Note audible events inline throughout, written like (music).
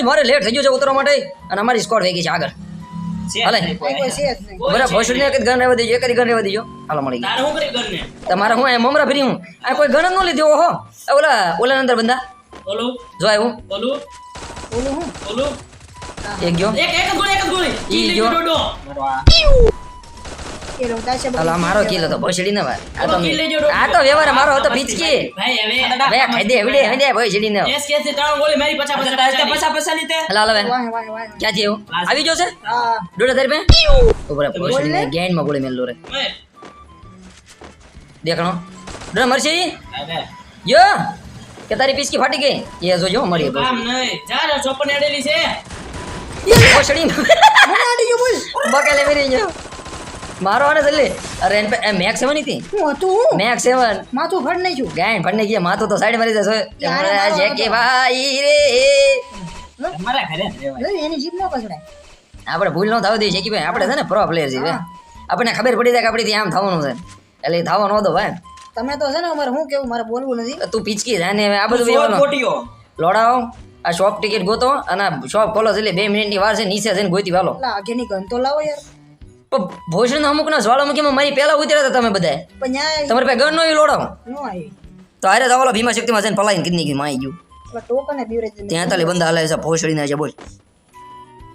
જ મારે લેટ થઈ ગયું છે ઉતરવા માટે અને અમારી સ્કોર થઈ ગઈ છે આગળ. હાલે. નહીં કોઈ. કોઈ છે જ નહીં. કોઈ બરાબર ભોસડી એક જ ગન રહેવા દેજો એક જ ગન રહેવા દેજો. હાલો મળી ઘરને? તમારે હું અહીંયા મમરા ફરી હું? આ કોઈ ગણ ન લીધી ઓહો ઓલા ઓલા અંદર બંદા ઓલું, જો આવ્યું. ઓલું, ઓલું હું? ઓલું. એક ગયો. એક- એક ગોળી, એક ગોળી. ઈ ઈ છે હાલો આ મારો કિલ. હતો ભોસડી ને ભાઈ આ તો કિલ. આ તો વ્યવહાર મારો હતો પીચકી ભાઈ, હવે બે ખાઈ દે હવે હવે ભોસડી ને. એસ ત્રણ ગોળી મારી આવી ઉપર ભોસડી ને માં ગોળી મેલું રે. દેખણો. યો. કે તારી પીચકી ફાટી ગઈ? એ જોજો મળી કામ નહીં. જા ચોપન એડેલી છે. ભોસડી મને આડી ગયો બોલ. બકેલે મેરી ગયો. મારો આને જલ્દી અરે એન પે મેક સેવન હતી. હું હતું હું? મેક 7 માથું ફડ નઈ છું ગાયન ફડને ગયા માથું તો સાઈડ મારી જશે. યાર, હમણાં જે કે ભાઈ રે. મારા ઘરે. એની જીભ ન કચડાય આપણે ભૂલ ન થાવ દઈએ છે કે ભાઈ આપણે છે ને પ્રો પ્લેયર છીએ આપણને ખબર પડી જાય કે આપણે આમ થવાનું છે. એટલે એ થવા ન દો ભાઈ. તમે તો છે ને અમારે શું કેવું મારે બોલવું નથી. તું પીચકી જાય ને આ બધું વિયાવાનું. લોડાવો આ શોપ ટિકિટ ગોતો અને શોપ ખોલો છે એટલે બે મિનિટની વાર છે નીચે જઈને ગોતી વાલો. આગેની ગન તો લાવો યાર. ભોજન અમુક ના જ્વાળામુખીમાં મારી પહેલા ઉતર્યા હતા તમે બધા તમારે પાસે ગણ નો લોડાવો તો આવી તો ભીમા શક્તિમાં જઈને પલાઈને કિડની ગયું. માં ગયું ટોકન ત્યાં તાલી બંદા હાલે છે ભોસડીના છે બોલ.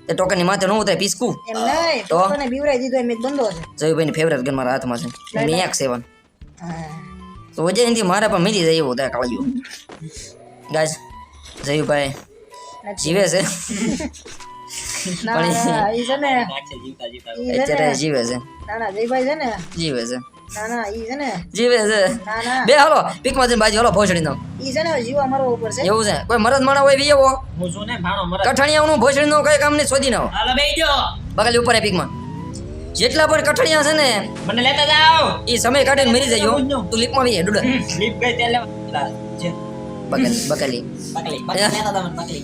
તે ટોકનની માથે ન ઉતરે પીસકું. એમ નહીં તો? તને બીવરાઈ દીધો એમ બંધો છે. જયુભાઈની ફેવરેટ ગન મારા હાથમાં છે. Make seven. તો વજે એનાથી મારે પણ મિલી જાય એવું ત્યાં કાળ્યું. ગાય જયુભાઈ. જીવે છે. (laughs) ના ના ઈ છે ને જીવતા જીવતા. અત્યારે જીવે છે. ના ના જયભાઈ છે ને? જીવે છે. ના ના ઈ છે ને? જીવે છે. ના ના. બે હાલો પીકમાં જઈને બાજી હાલો ભોસડીનો ઈ છે ને જીવ અમારો ઉપર છે. એવું છે. કોઈ મરદ માણા હોય બી એવો? હું છું ને ભાણો મરદ. કઠણિયાનું ભોસડીનો કઈ કામ નહીં શોધી નાખો. હાલો બેહી જો બગલ ઉપર પીકમાં. જેટલા પણ કઠણિયા છે ને મને લેતા જાઓ. એ સમય કાઢીને મરી જાય તું લીપમાં બી ડુડા. લીપ ગઈ તે લેવા. બગલ બગલી બગલી બગાલી લેતા તમને મને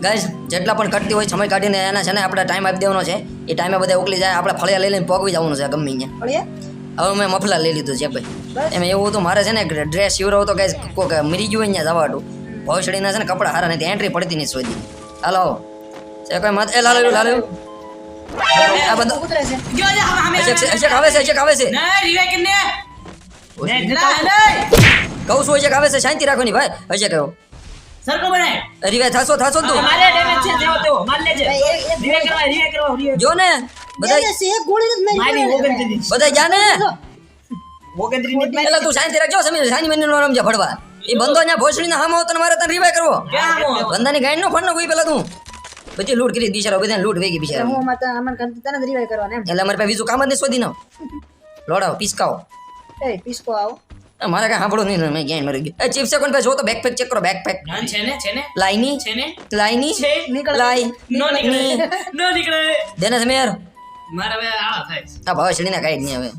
પકડી જેટલા પણ કટતી હોય સમય કાઢીને એના છે ને આપણે ટાઈમ આપી દેવાનો છે. એ ટાઈમે બધા ઉકલી જાય આપણે ફળિયા લઈ લઈને પગવી જવાનું છે ગમે અહીંયા. હવે મેં મફલા લઈ લીધું છે ભાઈ. એમ એવું હતું મારે છે ને ડ્રેસ સીવરાવો તો ગાઈસ કોઈક મરી ગયું અહીંયા જવાડું. ભવિષ્યના છે ને કપડાં હારા નથી એન્ટ્રી પડતી નહીં શોધી. હાલો. છે કોઈ મત? એ લાલો લાલો. આ બધું. અશેક આવે છે અશેક આવે છે. ને કહું છું અશેક આવે છે શાંતિ રાખવાની ભાઈ. અશેક આવ્યો સરકો બનાય રીવે થાસો થાસો તું. મારે ડેમેજ છે જેવો તેવો માર લેજે. રીવે કરવા રીવે કરવા રીવે જો ને બધા બે એક ગોળી નથી મારી મારી દીધી. બધા જા ને. ઓગણત્રીસની જ એટલે તું શાંતિ રાખજો સમીર સાની મહિને નો રમજા ફડવા એ બંધો ભોસડીના હામો તને મારે તને રીવાય કરવો. ગાઈડ નો નો કોઈ પેલા તું. પછી લૂટ કરી બિચારા બધા લૂંટ વેગી બિચારા હું અમારે ત્યાં અમારે તને જ રિવાઈ એમ. એટલે અમારે પાસે બીજું કામ જ નહીં શોધી નાવ (laughs) લોડાવો પિસકાવો એ પીસકો આવો. મારે કઈ સાંભળો નહીં મેં ગેન મરી ગયો. એ ચીફ સેકન્ડ પે જો તો બેકપેક ચેક કરો બેકપેક ધન છે ને છે ને. લાઈની. છે ને? લાઈની. છે નીકળ. લાઈ નો નીકળે. નો. નીકળે. દેને સમીર. મારે હવે આ થાય આ ભાવ શેડીના કાઈ નહીં હવે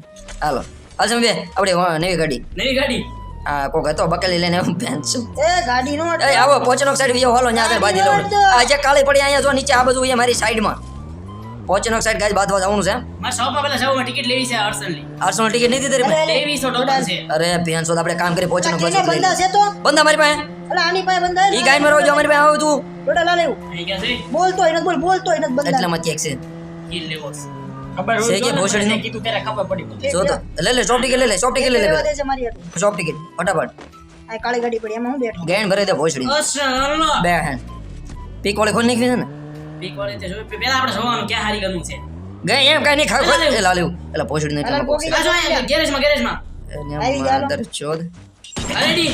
હાલો. હાલ સમીર બે આપણે નવી ગાડી. નવી ગાડી? આ કોક હતો બકેલી લઈને હું પેન્ટ એ ગાડી નો એ આવો પોચનો સાઈડ વિયો હાલો ન્યા આગળ બાજી લો. આજે કાળી પડી અહીંયા જો નીચે આ બધું અહીંયા મારી સાઈડમાં પોચનોક સાઈડ ગાજ બાંધવા જવાનું છે. મારે શોપમાં પેલા જવામાં ટિકિટ લેવી છે હર્ષનની. આર્સનલ ટિકિટ નથી તારી પાસે ત્રેવીસો ડોલર છે. અરે ભેન તો આપણે કામ કરી પોચનોક કેને પાસે બંધા છે તો? બંધા મારી પાસે. એટલે આની પાસે બંધા ઈ ગાય મારો જો મારી પાસે આવ તું. ટોટલ લા લેવું. અહીં ક્યાં છે. બોલતો હોય નથી બોલ બોલતો હોય નથી બંધા એટલામાં ચેક છે. કિલ લેવો છે. ખબર છે કે ભોસડીનું? મેં કીધું ત્યારે ખબર પડી મને. જો તો લે લે શોપ ટિકિટ લે લે શોપ ટિકિટ લે લે લેવા દે છે મારી હાટુ. શોપ ટિકિટ ફટાફટ. આ કાળી ગાડી પડી એમાં હું બેઠો. ગેણ ભરે દે ભોસડી. અસલ બે હેન્ડ પીક વાળી ખોલી નાખી છે ને? બીક તે જોઈ પેલા આપણે જોવાનું ક્યાં હારી ગયું છે ગઈ એમ કાંઈ નહીં ખાવ ખોલ એ લાલ્યું એટલે ભોસડી ને અલા, એટલામાં પોકી આ જો અહીંયા ગેરેજમાં ગેરેજમાં આવી ગયા, દર ચોદ રેડી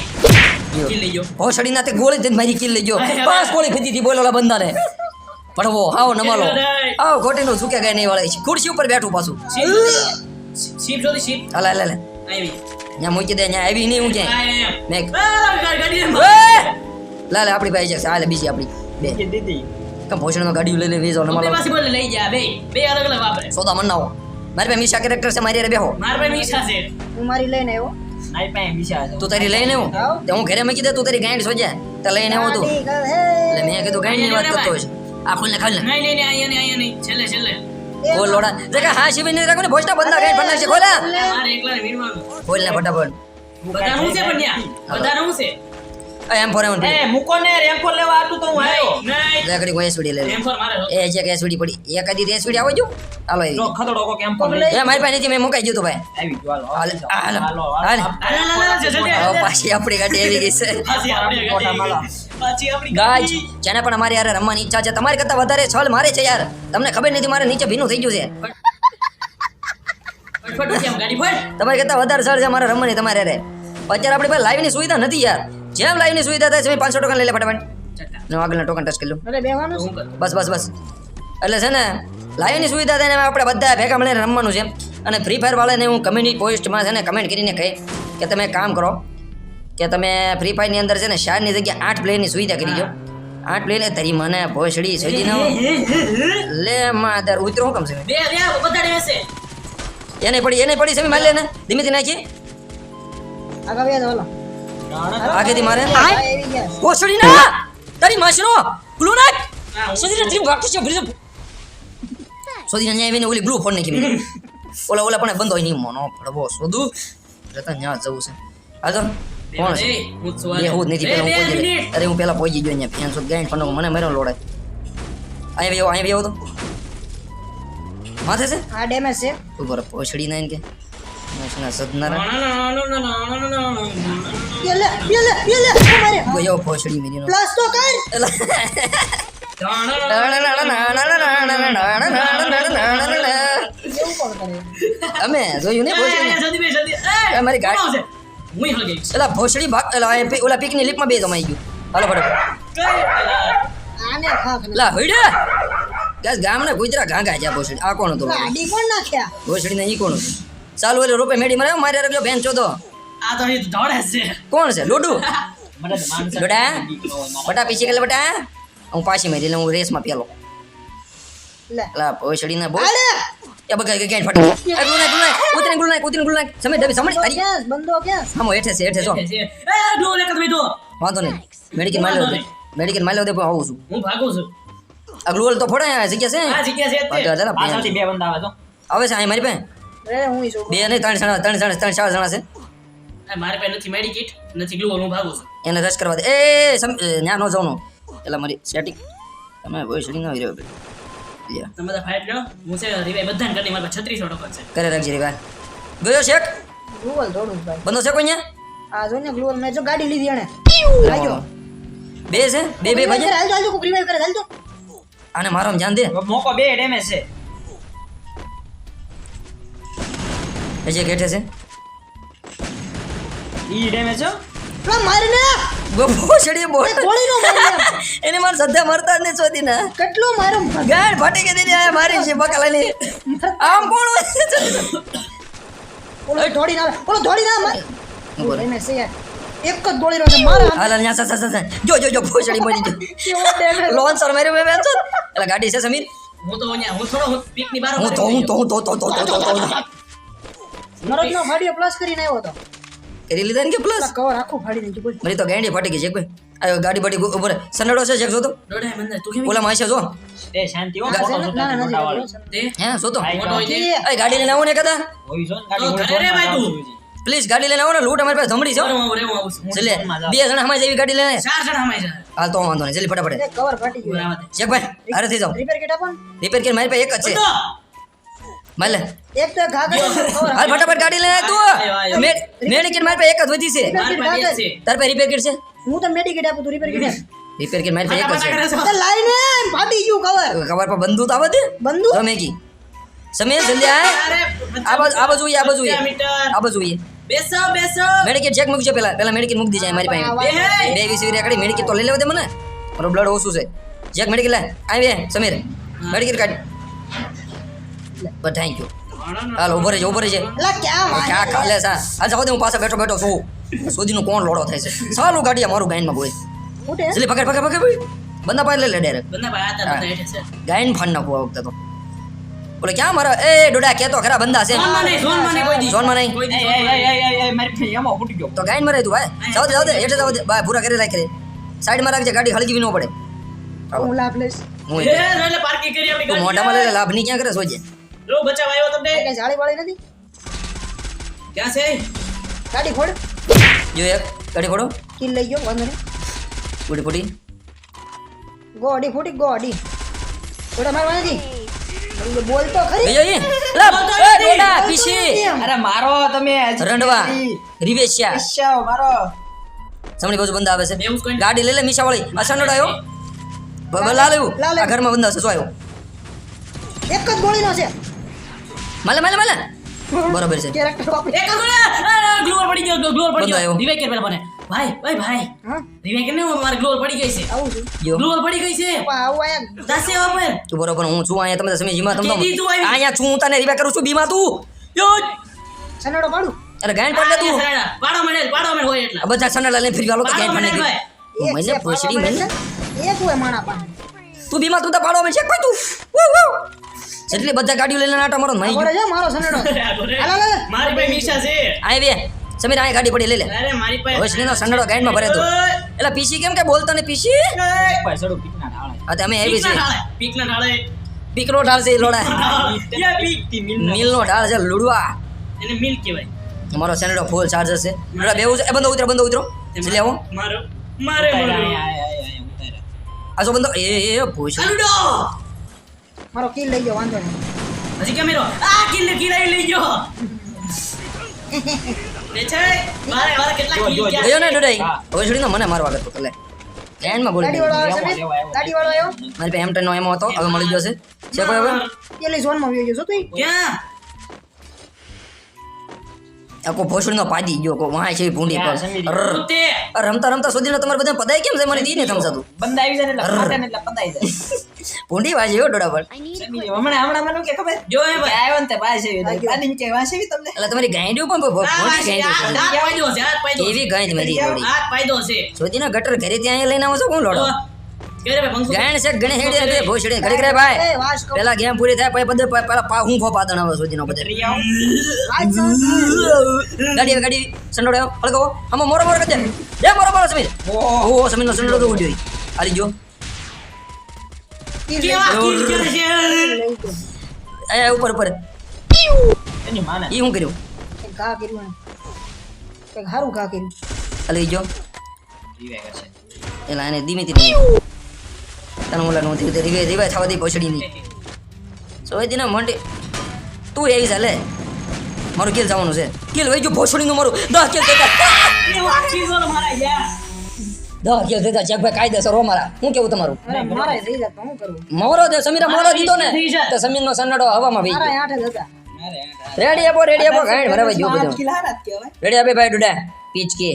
કિલ લઈ ગયો ના તે ગોળી દઈને મારી કિલ લઈ ગયો પાંચ ગોળી ફીધી હતી બોલો બંદાને પડવો હાવ નમાલો આવો ખોટી નું સુકે ગઈ નહીં વાળે ખુરશી ઉપર બેઠું પાછું હાલા હાલા. આવી ત્યાં મૂકી દે ત્યાં આવી નહીં હું ક્યાંય મેં! લાલે આપણી ભાઈ છે હાલે બીજી આપણી બે દીદી કેમ ભોસડીનો ગાડીઓ લઈ લે વેજો બે નમાલો પાસે બોલે લઈ જા બે બે અલગ અલગ વાપરે. સોદા મન ના હો. મારી પાસે મીશા કેરેક્ટર છે મારી રે બેહો. માર પાસે મીઠા છે. હું મારી લઈને આવ્યો? મારી પાસે મીઠા છે. તું તારી લઈને આવું આવ. તે હું ઘરે મૂકી દે તું તારી ગાંઠ સોજે. તે લઈને આવો તું. ગાડી હે. એટલે મેં કીધું ગાંઠની વાત કરતો છે આ ખોલને ખાલ ને. નહીં નહીં નહીં અહીંયા નહીં અહીંયા નહીં. છેલ્લે છેલ્લે. બોલ લોડા. જે કે હા શિબિર નહીં રાખો ને ભોજના બંધા ગાંઠ ભરનાર છે ખોલા. મારે એકલા વીરવાનું. ખોલ ને ફટાફટ. બધાનું છે પણ ન્યા બધાનું છે? એમ ફોર એમ એ મૂકો ને રેમ્પો લેવા આટું તો હું આવ્યો નહીં. ઘડી કોઈ એસવીડી લે એમ ફોર મારે એ છે કે એસવીડી પડી. એક આદી એસવીડી આવો જો હાલો એ એવી ખતડો કોક એમ્પો લઈ એ મારી પાસે નથી મેં મુકાઈ ગયું તો ભાઈ. આવી ગયો હાલો. હાલો હાલો હાલો. ના ના પાછી આપણી ગાડી આવી ગઈ છે. પાછી આપણી ગાડી ગાડી. જેને પણ અમારી યાર રમવાની ઈચ્છા છે તમારી કરતા વધારે છલ મારે છે યાર. તમને ખબર નથી મારે નીચે ભીનું થઈ ગયું છે. ફટ કેમ તમારી કરતા વધારે છળ છે મારે રમવાની તમારે રે અત્યારે આપણી પાસે લાઈવની સુવિધા નથી યાર. જેમ લાઈવની સુવિધા થાય છે મેં પાંચસો ટકા લઈ લે ફટાફટ. ચટ્ટા હું આગળના ટોકન ટચ કરી લઉં અરે બેવાનું બસ બસ બસ. એટલે છે ને લાઈવની સુવિધા થઈને આપણે બધા ભેગા મળીને રમવાનું છે. અને ફ્રી ફાયર વાળાને હું કમ્યુનિટી પોસ્ટમાં છે ને કમેન્ટ કરીને કહી કે તમે કામ કરો કે તમે ફ્રી ફાયરની અંદર છે ને ચારની જગ્યાએ આઠ પ્લેયરની સુવિધા કરી દો. આઠ પ્લેયર તારી મને ભોસડી સજી ન લે માદર ઉતરો હું કમ છે? બે બે બધાડે હશે એને પડી એને પડી સમી મારી લે ને ધીમે નાખી. આગળ દો, હાલો. આગેથી મારે? ભોસડી ના તારી માસનો ગ્લુ નાખ! હા, હું- સજી ત્રી વાકી છે ભરી સોદી ન્યાય આવીને ઓલી ગ્લુ ફોડ નાખી મેં. ઓલા ઓલા પણ બંધ હોય નહીં. મોનો ફડવો શોધું રતા ન્યા જવું છે. આ તો. કોણ છે એ, હું હું નથી. પેલા હું પહોંચી અરે હું પેલા પહોંચી ગયો અહીંયા. ફેન શોધ ગાઈન પણ મને મેરો લોડાય. અહીંયા આવ્યો અહીંયા આવ્યો તો. માથે છે? આ ડેમેજ છે. ઉપર પોછડી ના કે. અમે જોયું ને ભોસડી જલ્દી બે, જલ્દી. એ, એ મારી ગાડી- કોણ છે? હું હળ ગઈ. એલા ભોસડી ભાગ ઓલા પીકની લીપમાં બે જમાઈ ગયું હાલો ફટાફટ લા હઈડે ગામના ગુજરા ઘાંઘા છે ભોસડી આ કોણ હતું ગાડી કોણ નાખ્યા ભોસડી ને ઈ કોણ હતું ચાલુ એટલે રૂપે મેડી મારે મારે રગલો બેન ચોદો આ તો અહીં દોડે છે. કોણ છે? લોડુ? (laughs) બટા બેટા પીછી ગયેલા બટા? હું પાછી મેરી હું રેસમાં પેલો. લે. ભોસડી ને બોલ. એ બગા ગઈ ફાટી? એ ગુલ ના ગુલ ના ઉતરી ગુલ ના ઉતરી ગુલ ના અરી ક્યાં છે? બંધો ક્યાં છે? હામો હેઠે છે હેઠે જો. એ, ડો, લે, કદમી ડો. વાંધો નહીં. મેડિકલ માલ લેવો મેડિકલ માલ લેવો દે આવું છું. હું ભાગું છું. આ તો ફોડે જગ્યા છે? હા જગ્યા છે પાછળથી બે બંદા આવે તો. આવે છે અહીં મારી પાસે? હું ઈ બે નહીં ત્રણ જણા ત્રણ જણા ત્રણ ચાર જણા છે. મારે મારી પાસે નથી મેડિકિટ નથી ગ્લુ હું ભાગું છું. એને રસ કરવા દે. એ ન્યા નો જવાનું. એટલે મારી સેટિંગ તમે વોઇસ ન રહ્યો લ્યા. તમે બધા ફાઇટ લો હું છે રિવાઈ બધાને કરી મારી પાસે ટકા છે. કરે રાખજે રે ભાઈ ગયો શેક? ગ્લુઅલ થોડું ભાઈ. બંધો છે કોઈ ન્યા? આ જો ને ગ્લુઅલ મેં જો ગાડી લીધી એને બે છે? બે બે ભાઈ કરે આને મારો ધ્યાન દે. મોકો બે ડેમેજ છે. હજી એક છે. ઈ ડેમેજ છો પ્લા મારી ને ભોસડી બોલ. ગોળીનો મારી એને માર સદ્ધા મરતા ને નહીં ના. કેટલો મારમ ગાડ ફાટી કે દીધી આ મારી છે બકા લઈને આમ કોણ ઓલો ઢોડી ના ઓલો ઢોડી ના માર. ડેમેજ છે એક જ ગોળી છે મારા હાલ ન્યા સસ સા સા જો જો જો ભોસડી મરી જો લોન સર મેરે મે બેન છો એટલે ગાડી છે સમીર. હું તો અહીંયા હું થોડો હું પીકની બાર હું તો હું તો હું તો તો તો તો તો તો. મરદનો ફાડ્યો પ્લસ કરીને આવ્યો તો. કરી લીધા ને કે પ્લસ કવર આખું ફાડી નાખ્યું બોલ. મારી તો ગેંડી ફાટી ગઈ છે કોઈ આયો ગાડી બાડી ઉપર સનડો છે ચેક જો તો ડોડે મને તું કેમ ઓલા માં જો. એ શાંતિ હો. તે હે જો તો ભાઈ, તે. એ, ગાડી લઈને આવો ને કદા? હોઈ જો ને ગાડી તો ઘરે ભાઈ તું. પ્લીઝ ગાડી લઈને આવો ને લૂટ અમારી પાસે ધમડી છે. છેલ્લે બે જણા હમાય જેવી ગાડી લઈને. ચાર જણા હમાય છે હાલ તો વાંધો નહીં જલ્દી ફટાફટ. કવર ફાટી ગયું. ચેક ભાઈ હારે થઈ જાઓ. રિપેર કેટ આપો રિપેર કરી મારી પાસે એક જ છે. તો, એક તો ઘા કરી હાલ ફટાફટ ગાડી લઈને આયો, આયો. તું મેડ મેડિકેટ મારી પાસે એક જ વધી છે. તાર પાસે રિપેર કિટ છે? હું તો મેડિકેટ આપું તું રિપેર કિટ રિપેર કિટ મારી પાસે એક જ છે. લાઈને ફાટી ગયું કવર કવર પર બંદૂક આવે છે બંદૂક? તમે કી. સમીર જલ્દી આ આ બાજુ આ બાજુ આ બાજુ આ બાજુ બેસો બેસો. મેડિકેટ ચેક મૂકજો પેલા. પેલા મેડિકેટ મૂકી દેજે મારી પાસે. બે વીસ વીસ એકડી મેડિકેટ તો લઈ લેવા દે મને. મારો બ્લડ ઓછું છે. ચેક મેડિકેટ લે. આવી બે સમીર. મેડિકેટ કાઢ. બસ થેન્ક યુ હાલ ઊભો રહેજે ઊભો રહેજે. ક્યાં ખાલે સા આ જાવ દે હું પાસે બેઠો બેઠો છું. સુધીનું કોણ લોડો થાય છે? સાલું ગાડીયા મારું ગાયનમાં બોય. એટલે પકડ પકડ પકડ ભાઈ. બંદા પાસે લઈ લે ડાયરેક્ટ બંદા છે. ગાયન ફાન નાખું આ વખતે તો. બોલે ક્યાં મારા? એ ડોડા કેતો ખરા બંદા છે. ઝોનમાં નહીં, ઝોનમાં નહીં કોઈ દી. ઝોનમાં નહીં. કોઈ દી એ, એ, એ, એ, એ, મારી પાસે ફૂટી ગયો. તો ગાયન મરાય તું ભાઈ. જાવ દે જાવ દે એટલે જાવ દે. ભાઈ પૂરા કરી રાખી રે. સાઈડમાં રાખજે ગાડી હળગી ન પડે. હું લાભ લઈશ. હું એ, એટલે પાર્કિંગ કરી આપણી તું ગાડી. મોઢામાં લઈ લે લાભ નહીં ક્યાં કરે સોજે? લો, બચાવ આવ્યો તમને? એટલે જાળી વાળી નથી? ક્યાં છે? ગાડી ખોડ. જો એક ગાડી ખોડો. કિલ લઈ ગયો વાંધો નહીં. ઉડી ફૂટી ગોડી ફૂટી ગોડી. થોડા મારવા નથી. બોલ- બોલ ખરી. લા એ ડોડા પીસી અરે મારો તમે રંડવા. નથી. રિવેશિયા. મારો. જમણી બાજુ બંદા આવે છે. બેવું જ કોઈ ગાડી લઈ લે મીશા વાળી આ સંડોડ આવ્યો. બ- બ- લાલ આવ્યું. લાલ આ ઘરમાં બંદા છે આવ્યો? એક જ ગોળીનો છે. માલે મલે મળે બરોબર છે. ગ્લોર પડી ગયો ગ્લોર પડી ગયો. રિવાઈ કે પેલા મને. ભાઈ ભાઈ ભાઈ. રિવાઈ કે ને મારે ગ્લોર પડી ગઈ છે. આવું છું. ગ્લોર પડી ગઈ છે. આવું આયા દાસે હવે તું બરોબર હું છું અહીંયા તમે સમજી જીમા તમને અહીંયા છું હું તને રિવાઈ કરું છું બીમા તું. યો સનેડો પાડું? અરે ગાયન પાડ લે તું. પાડો મને પાડો મને હોય એટલે. બધા સનડા લઈને ફરી વાલો તો ગાયન પાડ લે મને પોસડી મને એક હોય માણા પાડ તું બીમા તું તો પાડો મને છે કોઈ તું. વુ, વુ. જેટલી બધા ગાડીઓ લઈને નાટા મારો નહીં છે મારો સનેડો. (laughs) મારી પાસે મીશા છે. આય બે. સમીર આય ગાડી પડી લઈ લે. અરે મારી પાસે હોશનીનો સનેડો ગાઈડમાં ભરે તો. એટલે પીસી કેમ કે બોલતો ને પીસી? ભાઈ, સડો પીકના ઢાળે. હા તમે અમે આવી છે પીકના ઢાળે. પીકનો ઢાળ છે લોડા. યા પીક. થી મિલનો. મિલનો ઢાળ છે લુડવા. એને મિલ કહેવાય. અમારો સનેડો ફૂલ ચાર્જર છે. એટલે બેવું છે. એ બંદો ઉતરો બંદો ઉતરો. એટલે આવો. મારો મારે મારો. આયા, આયા, આયા, ઉતાર્યા. આ જો બંદો એ એ પૂછ અલુડો! મારો કિલ લઈ ગયો વાંધો નહીં હજી કેમેરો આ કિલ કિલાઈ લઈ ગયો દેખાય મારે મારે કેટલા કિલ જો, જો. ને ડોડાઈ હા. હવે છોડીને મને મારવા કરતો કલે બોલી ગાડી વાળો આવ્યો વાળો આવ્યો મારી પાસે એમ નો એમો હતો હવે મળી ગયો છે છે કોઈ હવે પેલી ઝોનમાં વયો ગયો છો તું ક્યાં આખો ભોસડીનો પાડી ગયો કો વાય છે ભૂંડી પર. રમતા રમતા સુધીને તમારે બધા પદાય કેમ છે? મને દી ને સમજાતું. બંદા આવી જાય ને એટલે ફાટે ને એટલે પદાય જાય. (laughs) ભૂંડી વાજે હો ડોડા પર. હમણા હમણાં મને કે ખબર? જો એ ભાઈ. આવ્યો ને તે ભાઈ છે એટલે કે એવી તમને? એટલે તમારી ગાંડી પણ વાસી, ગાંડી એવી ગાંડ મારી હાથ પાયદો છે. સોદીના ગટર ઘરે ત્યાં લઈને આવો છો? કોણ લોડો? છે ગણે હેડે ભોસડી ઘડી કરે ભાઈ એ પેલા ગેમ પૂરી થાય પછી બધે પેલા પા હું ખો પાદણ આવે સોદીનો બધે રિયાઓ. આજ સર ગાડી ગાડી સંડોડે હળગો આમાં મોરો મોરો કરજે જે મોરો મોરો સમીર ઓહો. ઓ સમીરનો સંડોડો તો ઉડ્યો આલી જો કિલ લઈ કેવા ગયો. કિલ કરે છે લઈ ગયો. એ ઉપર ઉપર એની માને. ઈ હું કર્યું ઘા કર્યું એને. હારું ઘા કર્યું આલી જો રીવે કરશે. એલા એને ધીમે ધીમે તને ઓલા નો ધીરે ધીરે ધીરે થવા દે પછડી ની. સોય ના મોંટી તું એવી ચાલે મારું કિલ જવાનું છે. કિલ વહી ગયું ભોસડી નું મારું. દસ કિલ યાર દસ કિલ દેતા. જગભાઈ કાયદેસર હો મારા. હું કેવું તમારું? મારા દે સમીરા મોરો દીધો ને. તો સમીર નો સન્નાડો હવામાં વહી ગયો. રેડી આપો રેડી આપો. ગાઈડ ભરાવા ગયો બધું. રેડી આપે ભાઈ ડુડા? પીચ કે.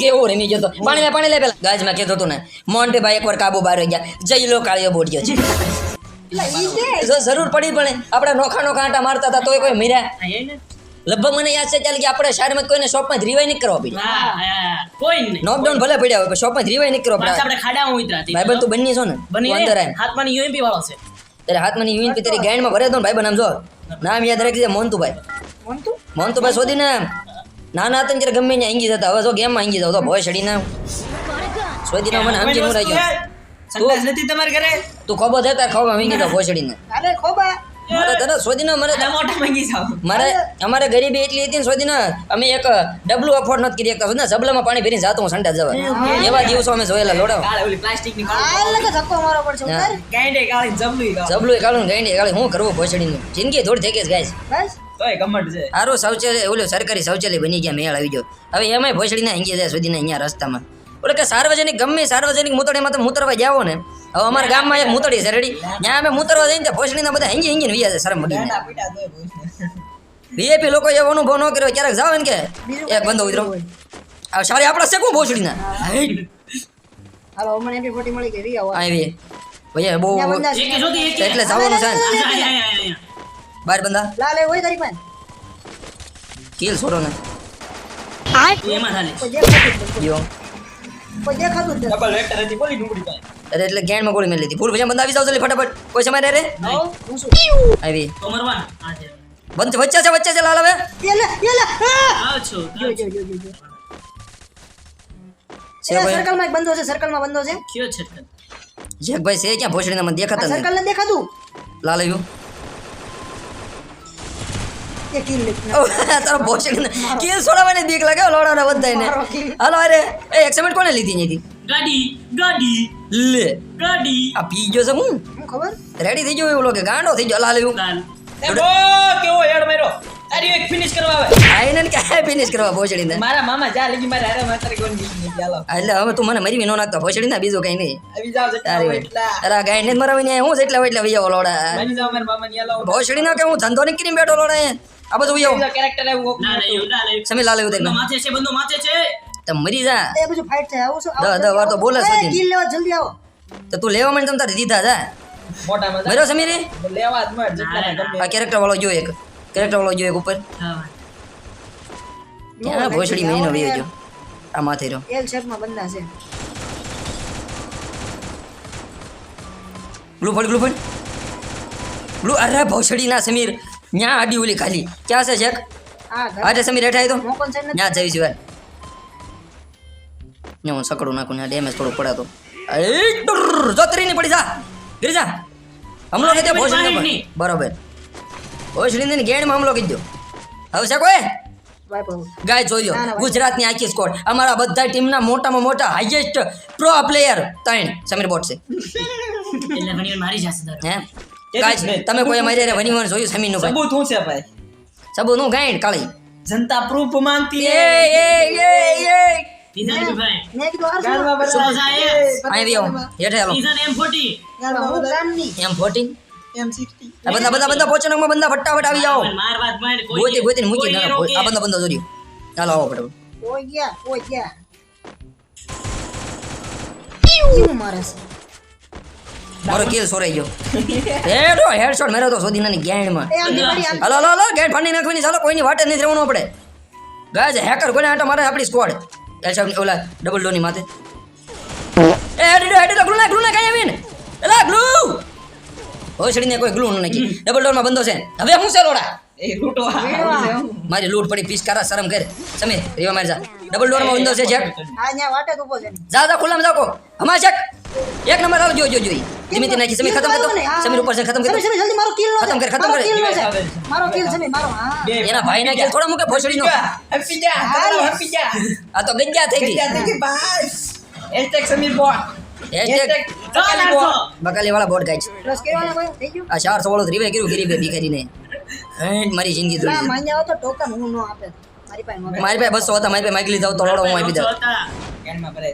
કેવો રમી ગયો તો. પાણી લે પાણી લે પેલા. ગાજમાં કહેતો હતો ને મોન્ટે ભાઈ એકવાર કાબુ બહાર ગયા. જઈ લો કાળિયો બોડ્યો છે એટલે ઈ છે. જો જરૂર પડી પણ આપણે નોખા નોખા આટા મારતા હતા તોય કોઈ મર્યા. ને. લગભગ મને યાદ છે ચાલ કે આપણે શાળામાં કોઈને શોપમાં રિવાઈ નહીં કરવા પડી હા હા કોઈ નોકડાઉન ભલે પડ્યા હોય પણ શોપમાં રિવાય નહીં કરવા પડે આપણે ખાડામાં ઉતરા ભાઈ તું બની છો ને? બની તું અંદર હાથમાં યુએમપી વાળો છે. તારે હાથમાં ની યુનિટ તારી ગાંડમાં ભરે દો ભાઈ બનામ જો. નામ યાદ રાખજે મોન્તુભાઈ. મનતું? શોધી શોધીને નાના હતા ને ત્યારે ગમે ત્યાં ઈંગી જતા. હવે જો ગેમમાં ઈંગી જાવ તો ભોય ચડીને ના મને સમજી નું ગયો સંડાસ નથી તમારે ઘરે? તું ખબર થાય તાર ખબર ઈંગી જાવ ચડી ના અરે ખોબા. મારે તને શોધીને મારે મોટા માંગી જાવ. મારે અમારે ગરીબી એટલી હતી ને શોધીને અમે એક ડબલું અફોર્ડ નથી કરી શકતા. ને સબલામાં પાણી ભરીને જાતો હું સંડા જવા. એવા દિવસો અમે જોયેલા લોડા. કાળે ઓલી પ્લાસ્ટિકની આ લગે ધક્કો મારો પડશે હા. ગાંડે કાળી જબલું કાળું ગાંડે કાળી હું કરવું ભોસડીનું જિંદગી થોડી થઈ ગઈ ગાય બસ. તોય ગમટ છે. સારું શૌચાલય ઓલું સરકારી શૌચાલય બની ગયા મેળ આવી ગયો. હવે એમાંય ભોસડીના હિંગી જાય સુધીના અહીંયા રસ્તામાં. ઓલે કે સાર્વજનિક ગમે સાર્વજનિક મૂતળીમાં તમે મૂતરવા જાઓ ને હવે અમારા ગામમાં એક મૂતળી છે રેડી? ત્યાં અમે મૂતરવા જઈને ત્યાં ભોસડીના બધા હિંગી હિંગીને વિયા છે શરમ મળી. વીઆઈપી લોકો એવો અનુભવ ન કર્યો ક્યારેક જાવ ને કે એક બંધો ઉતરો. હવે સારી આપણા છે કોણ ભોસડીના? હાલો મને એમપી ફોર્ટી મળી ગઈ આવી. ભાઈ બહુ એટલે જવાનું છે. ને. આયા, આયા, આયા, આયા. બાર બંદા. લાલ એ હોય તારી પાસે. કિલ છોડો ને. તું એમાં ચાલે કોઈ દેખાતું જ નથી. યો કોઈ દેખાતું જ ડબલ રેટ રેતી બોલી ડુંગળી પાય અરે એટલે ગેન્ડમાં ગોળી મેલી હતી. ફૂલ ભજા બંધ આવી જાવ જલ્દી ફટાફટ. કોઈ સમય રે? રે હું શું આવી. તો મરવાન. આ છે. બંધ વચ્ચે છે વચ્ચે છે લાલ હવે. એલે એલે આ! આવ છો જો જો જો જો છે ભાઈ. સર્કલમાં એક બંધો છે સર્કલમાં બંધો છે. કયો છે? જેક ભાઈ છે ક્યાં? ભોસડીના મને દેખાતા નથી. સર્કલ ને દેખાતું? લાલ આવ્યું. એ કિલ લીધી. ઓ, તારો ભોસડીને કિલ છોડાવવાની બીક લાગે લોડાને બધાયને મારો kill. હાલો અરે એ એક સમિટ કોને લીધી અહીંથી ગાડી ગાડી લે ગાડી આ પી ગયો છે હું હું ખબર રેડી થઈ ગયો એવું કે ગાંડો થઈ ગયો લાલ એવું લાલ એ બો કેવો હેડ માર્યો તારી એક ફિનિશ કરવા આવે આઈને ને ક્યાં ફિનિશ કરવા ભોસડીને મારા મામા જા લગી મારે હારે માત્ર કોણ ગઈ ચાલો એટલે હવે તું મને મરી બી નો નાખતો ભોસડી ના બીજું કઈ નહીં આવી જાવ જેટલા તારી હોય વાત. એટલા અરે આ ગાય ને મરાવી ને હું જેટલા હોય એટલા વૈયા લોડા માની જાવ મારા મામા ની આલો ભોસડી ના કે હું ધંધો નીકળી બેઠો લોડા આ બધું એવું કેરેક્ટર એવું ઓપન ના નહીં ના નહીં સમી લાલ એવું થાય માથે છે બંદો માથે છે. તમે મરી જા. એ બધું ફાઇટ થાય આવું શું? દહ, દહ વાર તો બોલે છે કિલ લેવા જલ્દી આવો. તો તું લેવા માંડ તમ તારે દીધા જા. મોટામાં. મર્યો સમીર લેવા જ મર આ કેરેક્ટર વાળો જો એક. કેરેક્ટર વાળો જો એક ઉપર. હા. ક્યાં ભોસડી મહિનો વયો ગયો આ માથે રહ્યો. એલ શેપમાં બંદા છે. ગ્લુ ફળ ગ્લુ ફળ ગ્લુ અરે ભોસડી ના સમીર. ન્યા આડી ઓલી ખાલી. ક્યાં છે શેખ? આજે સમીર હેઠા તો. ન્યા જઈ જઈશ વાર ન્યા હું સકડું નાખું ને ડેમેજ થોડું પડે તો. એ ટુર, જો ની પડી જા. ગીરી જા હમલો કે પાણી ભોસડી પાણી. બરોબર. ભોસડી ને ગેણમાં હમલો કીધો હવે છે કોઈ ગાય જોઈ લો ગુજરાતની આખી સ્કોડ અમારા બધા ટીમના મોટામાં મોટા હાઈએસ્ટ પ્રો પ્લેયર ત્રણ. સમીર બોટ છે. (laughs) એટલે મારી જશે હે. તમે કોઈ અમારી રે વનીવન જોયું સમીરનું ભાઈ? સબૂત હું છે ભાઈ? સબૂતનું ગાઈડ કાળી. જનતા પ્રૂફ માંગતી એ હે એ એ એ. બધા સુપર સાયન્સ. અહીં આવ્યો. હેઠે હાલો. ડીઝલ M40 ગાળમાં હું ગામની. એમ ફોર્ટીન M60 આ બધા બધા બધા પોચનકમાં બંદા ફટાફટ આવી જાઓ. કોઈ ગોતી મૂકી. આ બંદા બંદા જોડ્યું ચાલો આવો ફટાફટ ઓય ગયા ઓય ગયા. મારે છે. મારો કિલ સોરાઈ ગયો. (laughs) હેડો હેડશોટ મેરો તો સોદીનાની આમથી હલો હાલો હાલો ગેટ ફાડી નાખવાની ચાલો કોઈની વાટે નથી રહેવાનું આપણે. ગાય હેકર કોઈને આટો મારે આપણી સ્કોડ એસા ઓલા ડબલ ડોની માથે. એ હેડી હેડી ગ્લુ ના ગ્લુ ના કાઈ આવીને. એલા ગ્લુ ઓછડીને કોઈ ગ્લુ ન નાખી. ડબલ ડોરમાં બંધો છે. હવે હું છે લોડા? એ રૂટો આવે છે હું. મારી લૂટ પડી પીસ કરા શરમ કર. સમીર રીવા માર જા. ડબલ ડોરમાં બંધો છે ચેક આ ન્યા વાટે જ ઊભો છે. જા જા ખુલ્લામાં જાકો હમા ચેક એક નંબર આવ જો જો જોઈ. ધીમે ધીમે નાખી સમીર ખતમ કર. દો સમીર ઉપર છે ખતમ કર સમીર દો સમીર જલ્દી મારો કિલ નો ખતમ કર, ખતમ મારો કર. kill નો છે. આવે છે. મારો કિલ સમીર મારો હા. બે એના ભાઈના કિલ થોડા મૂકે ભોસડીનો હેપી જા હાલે. હેપી જા આ તો ગંજા થઈ ગઈ. ગજા થઈ ગઈ બસ. હેશટેગ સમીર બોટ હેશટેગ ચાર આઠસો. બકાલી વાળા બોર્ડ ગાઈડ પ્લસ કેવાના કોઈ? થઈ ગયું? આ ચારસો વાળો રીવે કર્યું ગરીબ ભીખારીને હેડ મારી જિંદગી ના તો ટોકન હું નો આપે. મારી પાસે મારી પાસે બસો હતા મારી પાસે માઇક લીધા તો લોડો હું આપી દઉં.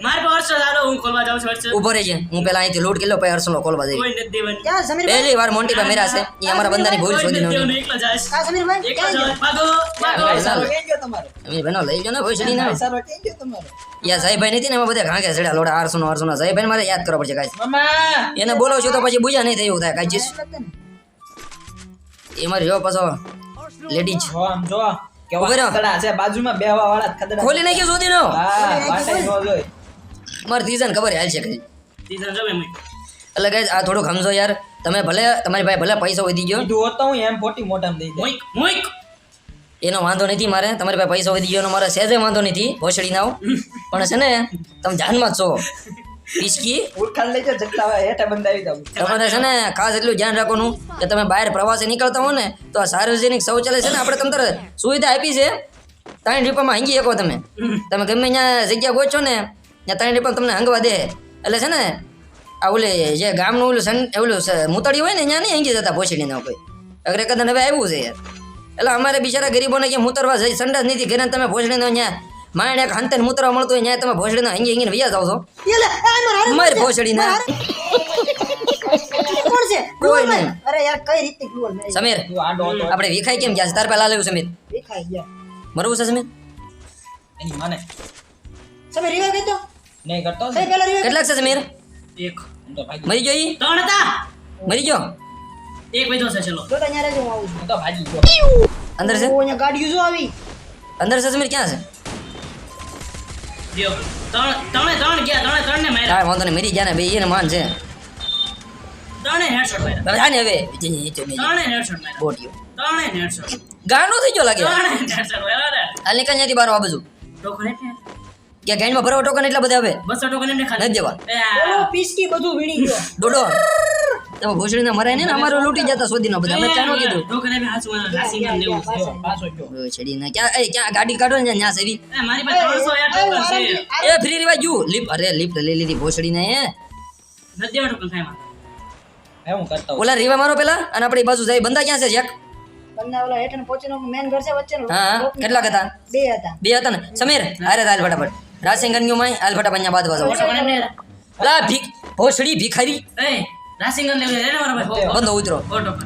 માર હર્ષ હું ખોલવા જાઉં છું હર્ષ ઊભો રહેજે. હું પેલા અહીંથી લૂટ કેટલો પછી હર્ષનો કોલ બાજુ કોઈ નથી દેવાની. ક્યાં સમીર પહેલી વાર મોન્ટી ભાઈ મેરા છે. એ અમારા બંદાની ભૂલ શોધી નથી એકલો જાશ. કા સમીર ભાઈ એકલો ક્યાં ભાગો ભાગો. ભાઈ, ગયો તમારો? અમે બનો લઈ ગયો ને ભોસડી ના સારો કઈ ગયો તમારો? યા સાહેબભાઈ નથી ને એમાં બધા ઘાંકે ચડ્યા લોડા આરસો નો નો સાહેબભાઈ મારે યાદ કરવો પડશે કાંઈ. એને બોલો છો તો પછી બુજા નહીં થયું થાય કાંઈ ચીજ રહ્યો એ મારે જો પાછો લેડીઝ જો આમ જો કેવા ખદડા છે બાજુમાં બેવા વાળા ખદડા. ખોલી નાખ્યો સુધી નો હા વાટે નો જોઈ. મારે તીજન ખબર હાલ છે કઈ. તીસરા જો મેં. એટલે ગાઈસ આ થોડો ખમજો યાર. તમે ભલે તમારી ભાઈ ભલે પૈસા વધી ગયો. કીધું હોતો હું એમ ફોર્ટી મોટામ દઈ દે મુઈક મુઈક એનો વાંધો નથી મારે. તમારી પાસે પૈસા વધી ગયો મારે. સહેજે વાંધો નથી. ભોસડી ના (laughs) પણ છે ને તમે જાનમાં જ છો. પિસકી ઉરખાડ લઈ જાઓ જેટલા હોય બંધાવી દઉં. તમારે છે ને ખાસ એટલું ધ્યાન રાખવાનું કે તમે બહાર પ્રવાસે નીકળતા હો ને તો આ સાર્વજનિક શૌચાલય છે ને આપણે તમને સુવિધા આપી છે. ત્રણ રૂપિયામાં હંગી શકો તમે. તમે ગમે ત્યાં જગ્યા ગોચો ને ત્યાં ત્રણ રૂપિયા તમને હંગવા દે. એટલે છે ને આ ઓલે જે ગામનું ઓલું સન ઓલું મૂતળી હોય ને ત્યાં નહીં હંગી જતા ભોસડીના કોઈ. અગરે કદાચ હવે આવ્યું છે. યાર એટલે અમારે બિચારા ગરીબોને ક્યાં મૂતરવા જઈ સંડાસ નથી ઘરે તમે ભોસડીને ત્યાં માણ એક હંતન મૂતરવા મળતું હોય ત્યાં તમે ભોસડીના હંગી હંગીને વૈયા જાવ છો. મારી? ભોસડીના. કોઈ નહીં. અરે યાર કઈ રીતે સમીર તું આડો હતો આપણે વિખાઈ કેમ ગયા છે? તાર પહેલા લેવું સમીર. ગયા. મરવું છે સમીર? એની મને. સમીર રિવાઇવ કરી દો નહીં કરતો કઈ પેલા રિવાઇવ કેટલાક છે સમીર? એક. હું તો ભાગી મરી ગયો ઈ? ત્રણ હતા. મરી ગયો? એક વધ્યો છે ચલો જોતા અહીંયા રહેજો હું આવું છું. તો ભાગી ગયો. અંદર છે? ઓ, ગાડીઓ જો આવી. અંદર છે સમીર? ક્યાં છે? દ્યો. ત્રણ ત્રણે ત્રણ ગયા ત્રણે ત્રણ ને માર્યા વાંધો નહીં મરી ગયા ને બે એને માન છે. ત્રણે હેડશોટ માર્યા. હવે હવે. જે નીચે નીચે. ત્રણે હેડશોટ માર્યા. બોટીઓ ત્રણે હેડશોટ. ગાંડો થઈ ગયો લાગે. ત્રણે હેડશોટ માર્યા હાલ નીકળ ત્યાંથી બાર આ બાજુ. ટોકન એટલે કે ગાંડમાં ભરવા ટોકન એટલા બધા હવે? બસો ટોકન એમને ખાલી. નથી દેવા. એ આ, ઓ પીસકી બધું વીણી ગયો. ડોડો તમે ભોસડીને મરાય ને ને અમારો લૂંટી જતા શોધીનો બધા. અમે ચાનો કીધું. ઢોકળા બી હાચું આ રાશિંગ ગન લેવું છે. જો, પાછો ગયો. ભોસડીને ક્યાં એ ક્યાં ગાડી કાઢો ને ત્યાં સેવી એ મારી પાસે 300 યાર ઢોકળા છે. એ ફ્રી રિવાજ જુ. લિફ્ટ અરે લિફ્ટ લઈ લીધી ભોસડીને હે. નથી દેવા ઢોકળા ખાયમાં એ હું કરતા હોઉં. ઓલા રીવા મારો પેલા અને આપણી બાજુ જાય. બંદા ક્યાં છે જેક બંને ઓલા હેઠળ પહોંચીને મેન ઘર છે વચ્ચેનું. હા હા. કેટલાક હતા બે હતા. બે હતા ને? સમીર અરે હાલ ફટાફટ. રાસિંગન ન્યુ માય હાલ ફટાફટ અહીંયા બાદ વાજો ફોટો બનાવીને લે. લા ભીખ ભોસડી ભિખારી. એ રાશિંગ ગન લેવું છે લે ને મારા ભાઈ? બંધો ઉતરો.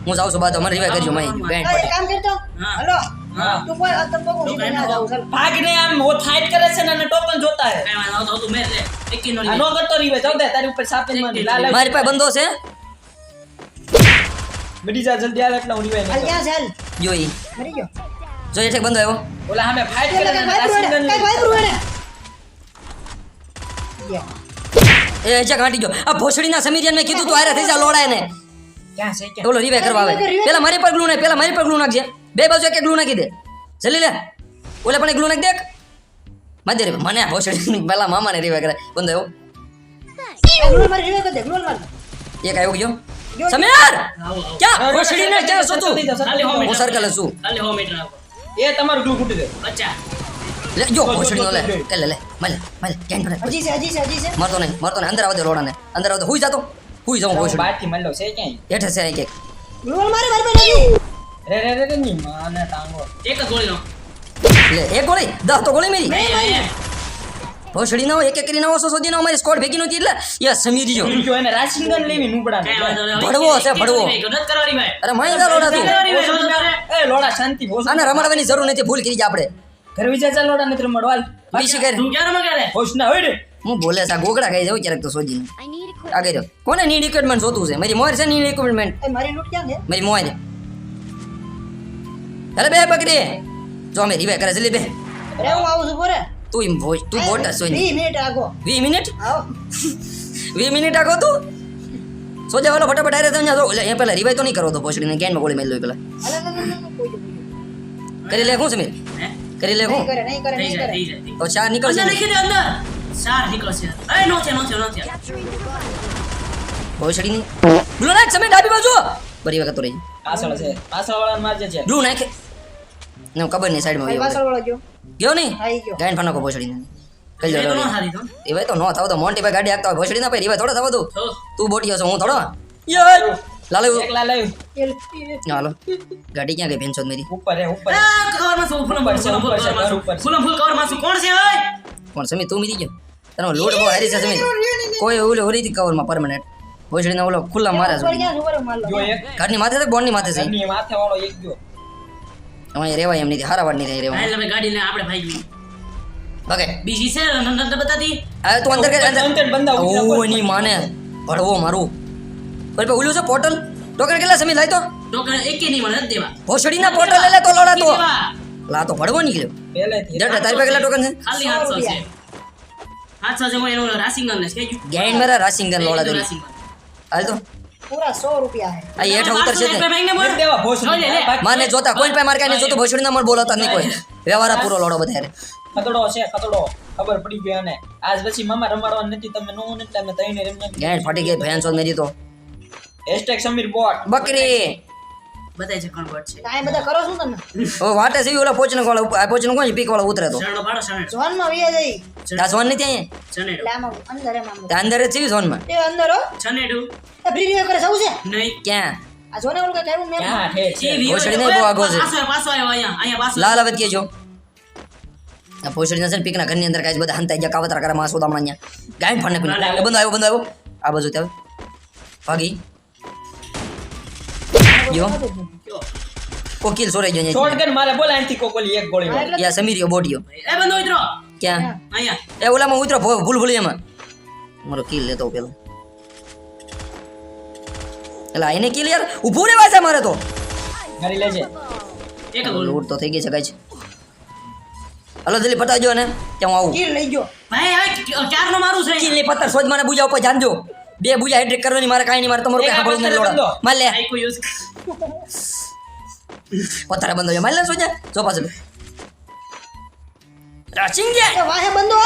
હું જાઉં છું બાદ મારી રિવાઈ કરજો માય બેન કામ કરતો. હા. હલો. તું કોઈ તંબાકુ સીધા ના જાવ ભાગને આમ ઓ ફાઇટ કરે છે ને અને ટોકન જોતા હે. કાંઈ વાંધો નહોતો, તું મેર લે. એકી નો. નો કરતો રીવે જાવ દે તારી ઉપર સાપેનમાં લાલ લાલ. મારી પાસે બંધો છે? મરી જા જલ્દી આવે એટલે હું રીવે હાલ ક્યાં છે જોઈ મરી ગયો. જો એઠેક બંધો આવ્યો. ઓલા સામે ફાઈટ કરે કઈ ભાઈ યા. એ જગ ઘાંટી ગયો. આ ભોસડીના સમીરિયન મેં કીધું તું આરે થઈ જા લોડાય ને. ક્યાં છે? ક્યાં? ઓલો રીવે કરવા આવે. પેલા મારી પર ગ્લુ નાખ પેલા મારી પર ગ્લુ નાખજે. બે બાજુ એક ગ્લુ નાખી દે. જલ્દી લે. ઓલે પણ ગ્લુ નાખ દેખ. મારી રીવે. મને ભોસડી (laughs) પેલા મામાને રીવે કરે. બંધો આવ્યો આ મારી રિવે કરી દે ગ્લોલ માર. એક આવ્યો ગયો. સમીર. ક્યાં? ભોસડીને ક્યાં છો તું? ખાલી હો. સર્કલ છું. એ તમારું ગ્લુ ફૂટી દે. પચાસ. લે જો ભોસડીનો લે. કે લે લે મલે મલે કેન પર હજી છે હજી છે હજી છે. મરતો નહીં મરતો નહીં. અંદર આવતો લોડાને અંદર આવતો હુઈ જાતો હુઈ જાઉં ભોસડી બહારથી મળ્યો છે ક્યાંય? હેઠે છે એક એક. ગ્લોલ મારે મારી નથી રે રે રે રે ની માને ટાંગો. એક ગોળી નો લે એક ગોળી? દસ તો ગોળી મેરી એ, એ. ભોસડી ના એક એક કરીને ઓસો સુધી નો અમારી સ્કોડ ભેગી નહોતી એટલે યા સમીર જો જો એને રાશિંગન લેવી નહીં. ભડવો છે, ભડવો. નથી કરવાની ભાઈ. અરે માઈ દા લોડા તું. જો. એ લોડા શાંતિ બોસ અને રમાડવાની જરૂર નથી ભૂલ કરી જાય આપણે. ઘર વિચાર ચાલ લોડા મિત્ર રમડવાલ બીસી કરે તું ક્યારે મગાડે? હોશ ના હોય ને. હું બોલે સા ગોગડા ખાઈ જાવ ક્યારેક તો સોજી આગે રહ્યો કોને નીડ ઇક્વિપમેન્ટ જોતું છે? મારી મોર છે નીડ ઇક્વિપમેન્ટ મારી લૂટ ક્યાં છે? મારી મોર. અરે બે બકરી જો અમે રીવે કરે જલ્દી બે. અરે હું આવું છું બોરે તું ઇમ ભોજ તું બોટ સોજી 20 મિનિટ આગો. 20 મિનિટ? આવો. 20 મિનિટ આગો તું? સોજા વાલો ફટાફટ આરે તમે જો એ પહેલા રિવાય તો નહીં કરો તો ભોસડીને કેનમાં ગોળી મેલ લો પહેલા. કરી લે હું સમીર હે? કરી લે. નહીં કરે નહીં કરે નહીં કરે. તો ચાર નીકળશે. નાખી દે, અંદર. ચાર નીકળશે. એ, નો થયા, નો થયા, નો થયા. ભોસડીની બ્લુ નાખ સમીર ડાબી બાજુ. બરી વખત તો રહી. પાછળ છે પાછળ વાળા મારજે છે. બ્લુ નાખે. ને ખબર નહીં સાઈડમાં ભાઈ ગયો પાછળ વાળો ગયો. ગયો નહીં? આઈ ગયો. ગાયન ફાનો કો ભોસડીને કઈ એ તો લો નો થાતી તો. એ ભાઈ તો નો થાવ તો મોન્ટી ભાઈ ગાડી આગતા હોય ભોસડી ના ભાઈ રીવા થોડો થવા તું તો, બોટી છો હું થોડો? લાલે એકલા લાવ એ- એ- હાલો. ગાડી ક્યાં ગઈ ભેંસો મેરી ઉપર હે ઉપર એ, કવરમાં શું? ફૂલમ ફૂલ, ફૂલમ ફૂલ, ઉપર છે, કવરમાં શું? ઉપર છે. ફૂલમ ફૂલ, કવરમાં શું? કોણ છે, ઓય? પણ સમી તું મીરી ગયો. તને લોડ બહુ હારી છે સમી કોઈ ઓલે ઓલી હતી કવરમાં પરમાનન્ટ ભોસડીને ઓલો ખુલ્લા મારે છે છે? જો એક. ઘરની માથે છે બોન્ડની માથે છે? માથે વાળો એક ગયો. અહીંયા રેવાય એમ નથી હારા વાડ નહીં રેવાય. એટલે ભાઈ ગાડી લઈને આપણે ભાગી ઓકે. બીજી છે? ન- ન- ન- બતાતી? હવે તું અંદર કે અંદર? અંદર ઓ એની માને. ભડવો મારું. પર પે ઓલું છે પોર્ટલ? ટોકર કેટલા સમી લાય તો? ટોકન એકે નહીં મળે દેવા. ભોસડીના પોર્ટલ લે લે તો લોડા તો. લા તો ભડવો નીકળ્યો. પહેલેથી જટ તારી પાસે કેટલા ટોકન છે? ખાલી 800 છે. હું એનું રાસિંગન લોડા દે હાલ તો. પૂરા સો રૂપિયા આ હેઠા ઉતરશે ને દેવા ભોસડી. માને જોતા કોઈ પાસે માર કાંઈ નહીં જોતું ભોસડીના મળ બોલાતા નહીં કોઈ. વ્યવહાર પૂરો લોડો બધા ખતડો છે ખતડો. ખબર પડી ગઈ અને આજ પછી મામા રમાડવા નથી તમે નો તઈને ગેઇન ફાટી ગઈ ભેંસો મેરી તો હેશટેગ સમીર બોટ બકરી. બધાય જકણ બોટ છે. કાંઈ બધા કરો શું તમે? ઓ વાટે સી ઓલા પોચન આ પોચને કોણ પીક વાળો ઉતરે તો. શરણો પાડો શરણ. ઝોનમાં વહી જઈ. તા ઝોન નથી અહીંયા? છનેડું એટલે અંદર એમ અંદર. છે છે ઝોનમાં? એ અંદર હો. છનેડું એ ફ્રી કરે સૌ છે? નહીં. ક્યાં? આ જોને ઓલું કઈ થયું મેં? ક્યાં છે? છે. નહીં આગો છે. પાછો પાછો આવ્યો અહીંયા અહીંયા પાછો. લાલ આવત કેજો આ ભોસડીના છે ને પીકના ઘરની અંદર કાંઈ બધા હંતાઈ ગયા કાવતરા કરે માસ ઉદામણા અહીંયા ગાયન ફાડને પીને એ બંધો આવ્યો બંધો આવ્યો. આ બાજુ ત્યાં ભાગી. ગયો? કોકિલ સોરે ગયો શોટગન મારે બોલ અહીંથી કોકોલી એક ગોળી. યા સમીરિયો બોડિયો. એ બંદો ઉતરો. ક્યાં? અહીંયા. એ ઓલામાં ઉતરો ભૂલ ભૂલી એમાં. મારો કિલ લેતો પેલો. એટલે એને કિલ યાર? ઊભું રે છે મારે તો. મારી લેજે. એક લૂટ તો થઈ ગઈ છે ગાઈસ હલો જલ્દી પતાવજો ને કે હું આવું. કિલ લઈ ગયો. ભાઈ હવે ક્યારનો મારું છે. કિલની પત્તર સોજ મને બુજા ઉપર જાણજો બે બુજા હેડ્રિક કરવાની મારે કાંઈ નહીં મારે તમારું કઈ સાંભળવું નહીં લોડા. માર લે. પથ્થર બંધો છે. માર લે સોજા જો પાછળ રાચિંગ ગયા વાહે બંધો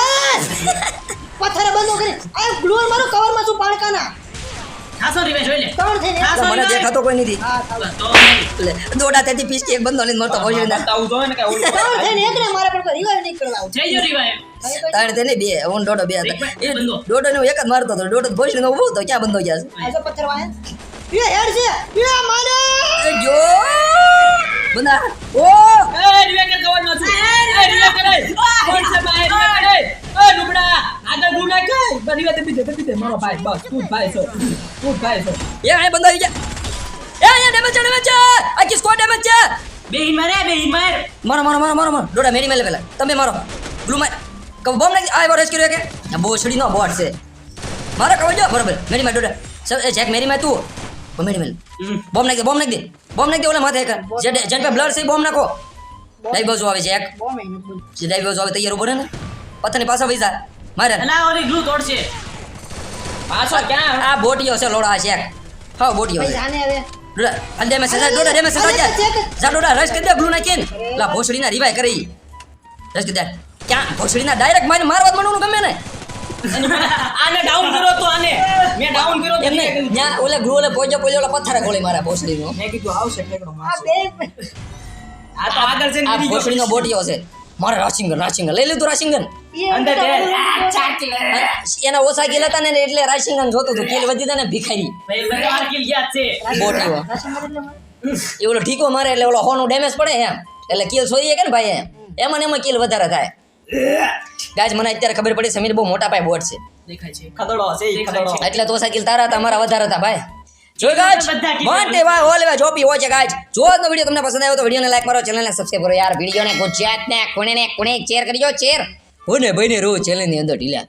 પથારે બંધો કરી. આ ગ્લોર મારો કવરમાં છું પાણકાના. ખાસો જોઈ લે. મને દેખાતો કોઈ નથી. તો દોડા તેથી પીસકી એક બંધો લઈને મરતો ભોસડી ના. બતાવું જોઈએ ને કે ઓલું ત્રણ થઈને એક ને મારે પણ કોઈ રિવાઇવ નહીં કરવા જઈ ગયો રિવાઇવ તાણે તેને બે હું દોડો બે હતા. એ બંધો. ને એક જ મારતો હતો. દોડો ભોસડી નો ઊભો હતો ક્યાં બંધો ગયા છે? આજો પથ્થર વાય એ હેડ છે. એ મારે. જો! બંધા ઓ! એ રિવેક જવાનો છું. એ રિવેક કરે કોણ છે ભાઈ રિવેક કરે એ લુબડા આગળ ગું નાખે બસ રિવેક દબી દે દબી દે મારો ભાઈ બસ તું જ ભાઈ છો તું જ ભાઈ છો એ આ બંધો આવી ગયા એ અહીંયા ડેમેજ છે ડેમેજ છે આખી સ્કોડ ડેમેજ છે બે હિન મારે બે હિન માર મારો મારો મારો મારો મારો દોડા મેરી મેલે પેલા તમે મારો બ્લુ માર કબ બોમ્બ નાખી આ એવો રેસ્ક્યુ કે આ બોસડી નો બોટ છે મારો કવ જો બરોબર મેરી માર દોડા સબ એ ચેક મેરી માર તું ઓ મેરી મેલ હમ. બોમ્બ નાખી દે બોમ્બ નાખી દે બોમ્બ નાખી દે ઓલા માથે એક જે જેન પે બ્લડ છે બોમ્બ નાખો ડાઈ બાજુ આવે છે એક બોમ્બ એને બોલ જે ડાઈ બાજુ આવે તૈયાર ઊભો રહે ને પથ્થરની પાછા પૈસા મારે ના ઓરી ગ્લુ તોડશે. પાછો ક્યાં? આ બોટિયો છે લોડા છે હા ભાઈ છે. જાને હવે. હાલ ડેમેજ છે ડોડા ડેમેજ છે જા. ડોડા રશ કરી દે બ્લુ નાખીને. લા ભોસડીના રિવાઈ કરી. રશ કરી દે. ક્યાં? ભોસડીના ડાયરેક્ટ મારી મારવા જ ગમે ને. આને ડાઉન કર્યો તો આને. મેં ડાઉન કર્યો એમને મેં ઓલે ગ્લુ ઓલે પોજો પોજો ઓલા પથ્થરે ગોળી મારા ભોસડીનો. મેં કીધું આવશે ટેકડો આ બે. આ તો આગળ જઈને આ ગીરી ભોસડીનો બોટીઓ છે. મારે રાશિંગન રાશિંગન. લઈ લીધું રાશિંગન. એના ઓછા કિલ હતા ને એટલે રાશિંગન જોતું હતું. કિલ વધી ને ભિખારી. એ ઓલો ઠીકો મારે એટલે ઓલો હોનું ડેમેજ પડે એમ. એટલે કિલ સોઈએ કે ને ભાઈ એમ એમાં ને એમાં કિલ વધારે થાય. ગાજ મને અત્યારે ખબર પડી સમીર બહુ મોટા પાય બોટ છે. દેખાય છે. ખદડો છે એટલે તો ઓછા કિલ તારા હતા મારા વધારે હતા ભાઈ. જોઈ ગાજ બધા kill મોન્ટે વાય જોપી હોય છે ગાજ જો આજનો વિડિયો તમને પસંદ આવ્યો તો વિડિયોને લાઈક મારો ચેનલને સબસ્ક્રાઇબ કરો યાર. વિડીયોને ગુજરાતને કોણે ને કોણે શેર કરજો શેર ઓને ભાઈને રોજ ચેનલની અંદર ઢીલા.